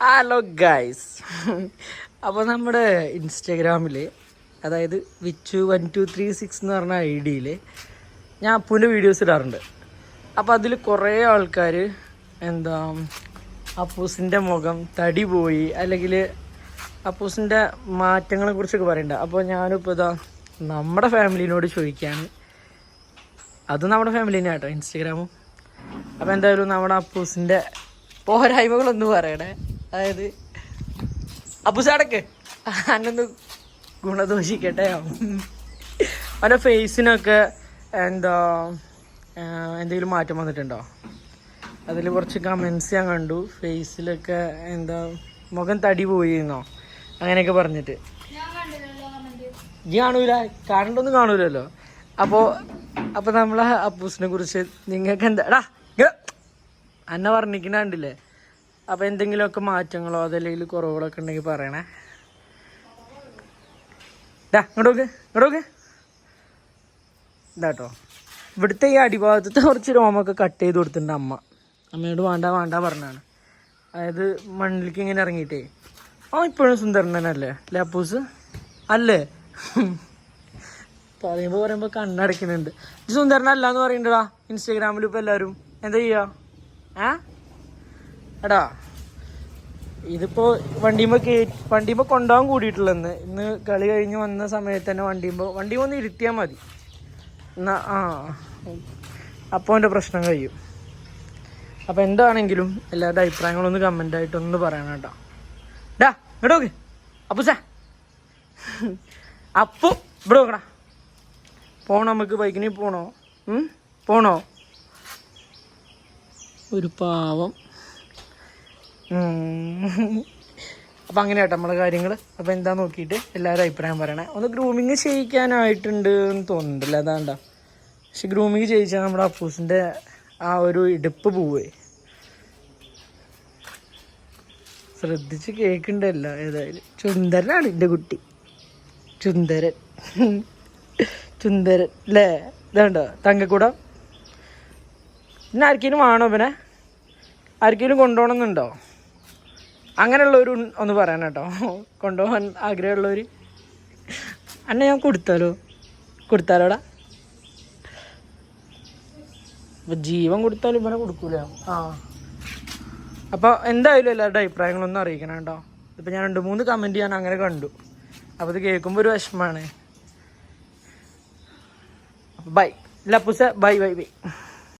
Hello guys അപ്പോൾ നമ്മുടെ ഇൻസ്റ്റാഗ്രാമിൽ അതായത് Vichu one two three six എന്ന് പറഞ്ഞ ഐ ഡിയിൽ ഞാൻ അപ്പൂന്റെ വീഡിയോസ് ഇടാറുണ്ട്. അപ്പോൾ അതിൽ കുറേ ആൾക്കാർ എന്താ അപ്പൂസിന്റെ മുഖം തടി പോയി അല്ലെങ്കിൽ അപ്പൂസിന്റെ മാറ്റങ്ങളെ കുറിച്ചൊക്കെ പറയണ്ട. അപ്പോൾ ഞാനിപ്പോൾ ഇതാ നമ്മുടെ ഫാമിലിനോട് ചോദിക്കുകയാണ് അത് നമ്മുടെ ഫാമിലി തന്നെ കേട്ടോ ഇൻസ്റ്റഗ്രാമും അപ്പോൾ എന്തായാലും നമ്മുടെ അപ്പൂസിന്റെ പോരായ്മകളൊന്നും പറയണേ. അതായത് അപ്പൂസാടക്ക് അന്നൊന്ന് ഗുണദോഷിക്കട്ടെ. അവന്റെ ഫേസിനൊക്കെ എന്താ എന്തെങ്കിലും മാറ്റം വന്നിട്ടുണ്ടോ? അതിൽ കുറച്ച് കമൻസ് ഞാൻ കണ്ടു. ഫേസിലൊക്കെ എന്താ മുഖം തടി പോയിരുന്നോ? അങ്ങനെയൊക്കെ പറഞ്ഞിട്ട്. ഈ കാണൂല? കാണണ്ടൊന്നും കാണൂലല്ലോ? അപ്പോൾ അപ്പോൾ നമ്മളെ അപ്പൂസിനെ കുറിച്ച് നിങ്ങൾക്ക് എന്താ എടാ ഇങ്ങ് അന്ന പറഞ്ഞിരിക്കണ കണ്ടില്ലേ? അപ്പോൾ എന്തെങ്കിലുമൊക്കെ മാറ്റങ്ങളോ അതല്ലെങ്കിൽ കുറവുകളൊക്കെ ഉണ്ടെങ്കിൽ പറയണേ. ഡാ ഇങ്ങോട്ട് നോക്ക് ഇങ്ങോട്ട് നോക്ക്. ഇതാട്ടോ. ഇവിടുത്തെ ഈ അടിഭാഗത്തെ കുറച്ച് രോമൊക്കെ കട്ട് ചെയ്ത് കൊടുത്തിട്ടുണ്ട് അമ്മ. അമ്മയോട് വേണ്ട വേണ്ട പറഞ്ഞാണ് അതായത് മണ്ണിലേക്ക് ഇങ്ങനെ ഇറങ്ങിയിട്ടേ. ആ ഇപ്പോഴും സുന്ദരൻ തന്നെ അല്ലേ? പറയുമ്പോൾ പറയുമ്പോൾ കണ്ണടക്കുന്നുണ്ട് ഇത് സുന്ദരനല്ല എന്ന് പറയുന്നുണ്ടടാ ഇൻസ്റ്റാഗ്രാമിൽ ഇപ്പോൾ എല്ലാവരും എന്താ ചെയ്യുക ഏ? എടാ ഇതിപ്പോ വണ്ടിയുമ്പോ കേ വണ്ടിയുമ്പോ കൊണ്ടുപോകാൻ കൂടിയിട്ടുള്ള ഇന്ന്. കളി കഴിഞ്ഞ് വന്ന സമയത്ത് തന്നെ വണ്ടിയുമ്പോ വണ്ടി ഒന്ന് ഇരുത്തിയാൽ മതി. എന്നാ ആ. അപ്പോൾ എന്റെ പ്രശ്നം കഴിയും. അപ്പോൾ എന്താണെങ്കിലും എല്ലാവരുടെ അഭിപ്രായങ്ങളൊന്ന് കമന്റ് ആയിട്ടൊന്ന് പറയണം കേട്ടോ. ഡാ ഇങ്ങോട്ട് അപ്പു സാ അപ്പു ഇവിടെ നോക്കടാ. പോണോ നമുക്ക്? ബൈക്കിന് പോണോ? പോണോ? ഒരു പാവം. അപ്പം അങ്ങനെ കേട്ടോ നമ്മളെ കാര്യങ്ങൾ അപ്പം എന്താ നോക്കിയിട്ട് എല്ലാവരും അഭിപ്രായം പറയണേ. ഒന്ന് ഗ്രൂമിങ് ചെയ്യിക്കാനായിട്ടുണ്ട് എന്ന് തോന്നുന്നുണ്ടല്ലോ അതാണ്ട. പക്ഷെ ഗ്രൂമിങ് ചെയ്യിച്ചാൽ നമ്മുടെ അപ്പൂസിന്റെ ആ ഒരു ഇടുപ്പ് പോവേ. ശ്രദ്ധിച്ച് കേൾക്കണ്ടല്ലോ ഏതായാലും. ചുന്ദരനാണ് എന്റെ കുട്ടി. ചുന്ദരൻ ചുന്ദരൻ അല്ലേ ഇതാണ്ടോ? തങ്കക്കൂടം? പിന്നെ ആർക്കെങ്കിലും വേണോ പിന്നെ ആർക്കെങ്കിലും കൊണ്ടുപോകണമെന്നുണ്ടോ? അങ്ങനെയുള്ളവർ ഒന്ന് പറയാൻ കേട്ടോ. കൊണ്ടുപോകാൻ ആഗ്രഹമുള്ളവർ അന്നെ ഞാൻ കൊടുത്താലോ? കൊടുത്താലോടാ. അപ്പോൾ ജീവൻ കൊടുത്താലും ഇവനെ കൊടുക്കൂല? ആ. അപ്പോൾ എന്തായാലും എല്ലാവരുടെ അഭിപ്രായങ്ങളൊന്നും അറിയിക്കണം കേട്ടോ. ഇപ്പം ഞാൻ രണ്ട് മൂന്ന് കമന്റ് ഞാൻ അങ്ങനെ കണ്ടു. അപ്പോൾ ഇത് കേൾക്കുമ്പോൾ ഒരു വിഷമമാണ് ബൈ ലപ്പുസ ബൈ ബൈ ബൈ